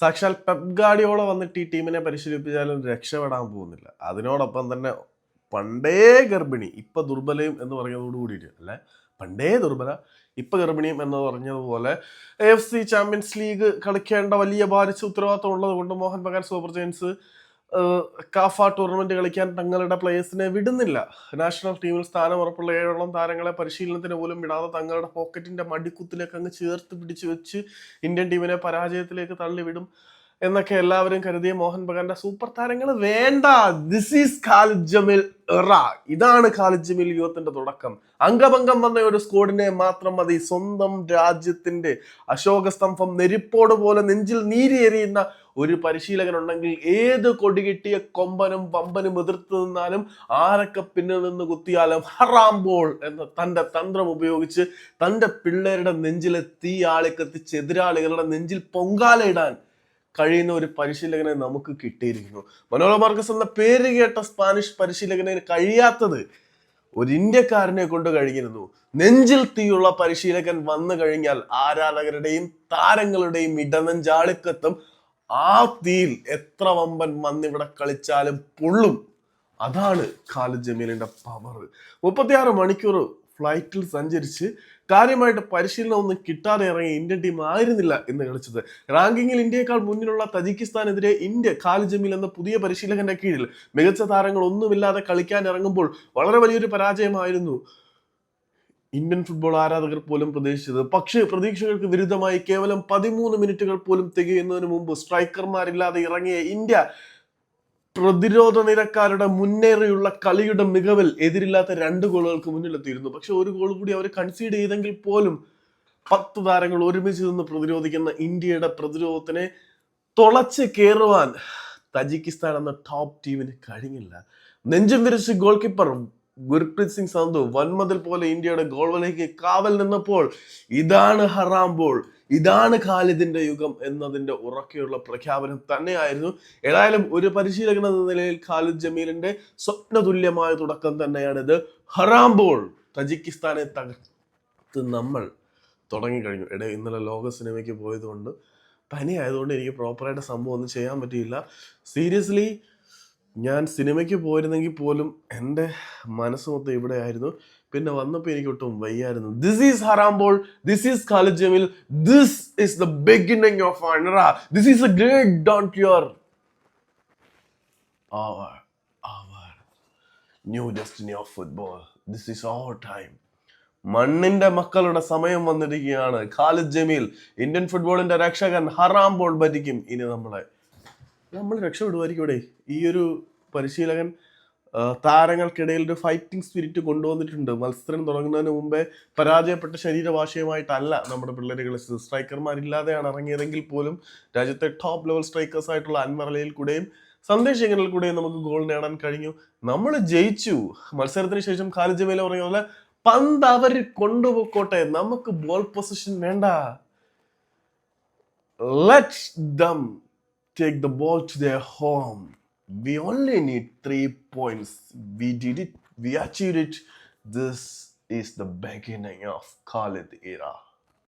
സാക്ഷാൽ പെപ് ഗാഡിയോള വന്നിട്ട് ഈ ടീമിനെ പരിശീലിപ്പിച്ചാലും രക്ഷപ്പെടാൻ പോകുന്നില്ല. അതിനോടൊപ്പം തന്നെ പണ്ടേ ഗർഭിണി ഇപ്പൊ ദുർബലയും എന്ന് പറഞ്ഞതോട് കൂടിയിട്ട് അല്ലെ? പണ്ടേ ദുർബല ഇപ്പൊ ഗർഭിണിയും എന്ന് പറഞ്ഞതുപോലെ എഫ് സി ചാമ്പ്യൻസ് ലീഗ് കളിക്കേണ്ട വലിയ ഭാരിച്ച ഉത്തരവാദിത്തം ഉള്ളത് കൊണ്ട് Mohan Bagan super giants CAFA tournament കളിക്കാൻ തങ്ങളുടെ പ്ലേയേഴ്സിനെ വിടുന്നില്ല. നാഷണൽ ടീമിൽ സ്ഥാനം ഉറപ്പുള്ള ഏഴോളം താരങ്ങളെ പരിശീലനത്തിന് പോലും വിടാതെ തങ്ങളുടെ പോക്കറ്റിന്റെ മടിക്കുത്തിലേക്ക് അങ്ങ് ചേർത്ത് പിടിച്ചു വെച്ച് ഇന്ത്യൻ ടീമിനെ പരാജയത്തിലേക്ക് തള്ളിവിടും. എന്നൊക്കെ എല്ലാവരും കരുതിയ മോഹൻ ബഗാന്റെ സൂപ്പർ താരങ്ങൾ വേണ്ട. ദിസ് ഈസ് ഖാലിദ് ജമീൽ ഇറ ഇതാണ് ഖാലിദ് ജമിൽ യുവത്തിന്റെ തുടക്കം. അംഗഭംഗം വന്ന ഒരു സ്കോഡിനെ മാത്രം മതി. സ്വന്തം രാജ്യത്തിന്റെ അശോക സ്തംഭം നെരിപ്പോട് പോലെ നെഞ്ചിൽ നീരിയെറിയുന്ന ഒരു പരിശീലകൻ ഉണ്ടെങ്കിൽ ഏത് കൊടികിട്ടിയ കൊമ്പനും പമ്പനും എതിർത്ത് നിന്നാലും ആരൊക്കെ പിന്നിൽ നിന്ന് കുത്തിയാലും ഹറാംബോൾ എന്ന തന്റെ തന്ത്രം ഉപയോഗിച്ച് തന്റെ പിള്ളേരുടെ നെഞ്ചിലെ തീ ആളിക്കത്തിച്ച് എതിരാളികളുടെ നെഞ്ചിൽ പൊങ്കാലയിടാൻ കഴിയുന്ന ഒരു പരിശീലകനെ നമുക്ക് കിട്ടിയിരിക്കുന്നു. മനോഹർ മാർക്കസ് എന്ന പേര് കേട്ട സ്പാനിഷ് പരിശീലകനെ കഴിയാത്തത് ഒരു ഇന്ത്യക്കാരനെ കൊണ്ട് കഴിഞ്ഞിരുന്നു. നെഞ്ചിൽ തീയുള്ള പരിശീലകൻ വന്നു കഴിഞ്ഞാൽ ആരാധകരുടെയും താരങ്ങളുടെയും ഇടനെഞ്ചാളിക്കത്തും ആ തീയിൽ എത്ര വമ്പൻ വന്നിവിടെ കളിച്ചാലും പൊള്ളും. അതാണ് ഖാലിദ് ജമീലിന്റെ പവർ മുപ്പത്തിയാറ് മണിക്കൂർ ഫ്ലൈറ്റിൽ സഞ്ചരിച്ച് കാര്യമായിട്ട് പരിശീലനം ഒന്നും കിട്ടാതെ ഇറങ്ങിയ ഇന്ത്യൻ ടീം ആയിരുന്നില്ല എന്ന് കളിച്ചത്. റാങ്കിങ്ങിൽ ഇന്ത്യയെക്കാൾ മുന്നിലുള്ള തജിക്കിസ്ഥാനെതിരെ ഇന്ത്യ ഖാലിദ് ജമീൽ എന്ന പുതിയ പരിശീലകന്റെ കീഴിൽ മികച്ച താരങ്ങൾ ഒന്നുമില്ലാതെ കളിക്കാൻ ഇറങ്ങുമ്പോൾ വളരെ വലിയൊരു പരാജയമായിരുന്നു ഇന്ത്യൻ ഫുട്ബോൾ ആരാധകർ പോലും പ്രതീക്ഷിച്ചത്. പക്ഷേ പ്രതീക്ഷകൾക്ക് വിരുദ്ധമായി കേവലം പതിമൂന്ന് മിനിറ്റുകൾ പോലും തികയുന്നതിന് മുമ്പ് സ്ട്രൈക്കർമാരില്ലാതെ ഇറങ്ങിയ ഇന്ത്യ പ്രതിരോധ നിരക്കാരുടെ മുന്നേറിയുള്ള കളിയുടെ മികവിൽ എതിരില്ലാത്ത രണ്ട് ഗോളുകൾക്ക് മുന്നിലെത്തിയിരുന്നു. പക്ഷെ ഒരു ഗോൾ കൂടി അവർ കൺസീഡ് ചെയ്തെങ്കിൽ പോലും പത്ത് താരങ്ങൾ ഒരുമിച്ച് നിന്ന് പ്രതിരോധിക്കുന്ന ഇന്ത്യയുടെ പ്രതിരോധത്തിനെ തുളച്ച് കയറുവാൻ തജിക്കിസ്ഥാൻ എന്ന ടോപ്പ് ടീമിന് കഴിഞ്ഞില്ല. നെഞ്ചും വിരിച്ച് ഗോൾ കീപ്പർ ഗുർപ്രീത് സിംഗ് സന്ധു വൻമതിൽ പോലെ ഇന്ത്യയുടെ ഗോൾ വലയ്ക്ക് കാവൽ നിന്നപ്പോൾ ഇതാണ് ഹറാം ബോൾ ഇതാണ് ഖാലിദിന്റെ യുഗം എന്നതിന്റെ ഉറക്കെയുള്ള പ്രഖ്യാപനം തന്നെയായിരുന്നു. ഏതായാലും ഒരു പരിശീലകൻ എന്ന നിലയിൽ ഖാലിദ് ജമീലിന്റെ സ്വപ്നതുല്യമായ തുടക്കം തന്നെയാണിത്. ഹറാംബോൾ തജിക്കിസ്ഥാനെ തകർത്ത് നമ്മൾ തുടങ്ങിക്കഴിഞ്ഞു. ഇട ഇന്നലെ ലോക സിനിമയ്ക്ക് പോയതുകൊണ്ട് പനി ആയതുകൊണ്ട് എനിക്ക് പ്രോപ്പറായിട്ട് സംഭവം ഒന്നും ചെയ്യാൻ പറ്റിയില്ല. സീരിയസ്ലി ഞാൻ സിനിമയ്ക്ക് പോയിരുന്നെങ്കിൽ പോലും എന്റെ മനസ്സ് മൊത്തം ഇവിടെ ആയിരുന്നു പിന്നെ വന്നപ്പോൾ എനിക്ക് ഒട്ടും വയ്യായിരുന്നു. ദിസ് ഈസ് ഹറാംബോൾ this is കാലജമിൽ Jamil this is the beginning of an era this is a great hour our new destiny of football this is over time മണ്ണിന്റെ മക്കളുടെ സമയം വന്നിരിക്കുകയാണ്. ഖാലിദ് ജമീൽ ഇന്ത്യൻ ഫുട്ബോളിന്റെ രക്ഷകൻ ഹറാം ബോൾ ഭരിക്കും. ഇനി നമ്മളെ നമ്മൾ രക്ഷപ്പെടുമായിരിക്കും ഇവിടെ. ഈ ഒരു പരിശീലകൻ താരങ്ങൾക്കിടയിൽ ഒരു ഫൈറ്റിംഗ് സ്പിരിറ്റ് കൊണ്ടുവന്നിട്ടുണ്ട്. മത്സരം തുടങ്ങുന്നതിന് മുമ്പേ പരാജയപ്പെട്ട ശരീരഭാഷയുമായിട്ടല്ല നമ്മുടെ കളിച്ചത് സ്ട്രൈക്കർമാരില്ലാതെയാണ് ഇറങ്ങിയതെങ്കിൽ പോലും രാജ്യത്തെ ടോപ്പ് ലെവൽ സ്ട്രൈക്കേഴ്സ് ആയിട്ടുള്ള അൻവർ കൂടെയും സന്ദേശ് ഇംഗനിൽ കൂടെയും നമുക്ക് ഗോൾ നേടാൻ കഴിഞ്ഞു. നമ്മൾ ജയിച്ചു. മത്സരത്തിന് ശേഷം ഖാലിദ് ജമീല പറഞ്ഞ പോലെ പന്ത് അവർ കൊണ്ടുപോയിക്കോട്ടെ. നമുക്ക് ബോൾ പൊസിഷൻ വേണ്ട. Let them take the ball to the home. We only need three points. We did it. We achieved it. This is the beginning of Khalid era.